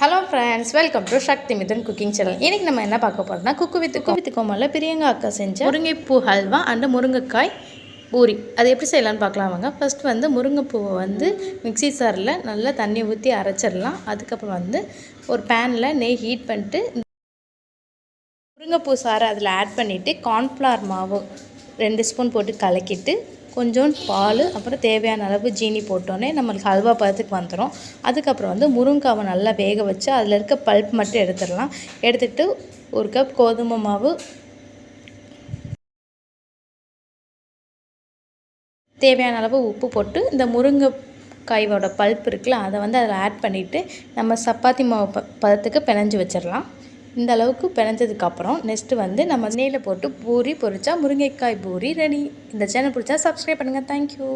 Hello friends welcome to Shakthi Mithan cooking channel இன்றைக்கி நம்ம என்ன பார்க்க போகிறோம்னா குக்கு வித் வித் கோமலில் பிரியங்கா அக்கா செஞ்ச முருங்கைப்பூ ஹல்வா அண்டு முருங்கைக்காய் பூரி. அது எப்படி செய்யலாம்னு பார்க்கலாம் வாங்க. ஃபர்ஸ்ட் வந்து முருங்கைப்பூவை வந்து மிக்ஸி சாரில் நல்லா தண்ணி ஊற்றி அரைச்சிடலாம். அதுக்கப்புறம் வந்து ஒரு பேனில் நெய் ஹீட் பண்ணிட்டு முருங்கைப்பூ சாறை அதில் ஆட் பண்ணிவிட்டு கார்ன்ஃப்ளவர் மாவு ரெண்டு ஸ்பூன் போட்டு கலக்கிட்டு கொஞ்சோண்டு பால் அப்புறம் தேவையான அளவு ஜீனி போட்டோன்னே நம்மளுக்கு ஹல்வா பதத்துக்கு வந்துடும் அதுக்கப்புறம் வந்து முருங்காவை நல்லா வேக வச்சு அதில் இருக்க பல்ப் மட்டும் எடுத்துடலாம். எடுத்துட்டு ஒரு கப் கோதுமை மாவு தேவையான அளவு உப்பு போட்டு இந்த முருங்கைக்காயோட பல்ப் இருக்குல்ல அதை வந்து அதில் ஆட் பண்ணிவிட்டு நம்ம சப்பாத்தி மாவு ப பதத்துக்கு பிணைஞ்சு வச்சிடலாம். இந்த அளவுக்கு பிணைஞ்சதுக்கப்புறம் நெக்ஸ்ட்டு வந்து நம்ம நெய்யில் போட்டு பூரி பொரிச்சா முருங்கைக்காய் பூரி ரெடி இந்த சேனல் பிடிச்சா சப்ஸ்கிரைப் பண்ணுங்கள் தேங்க்யூ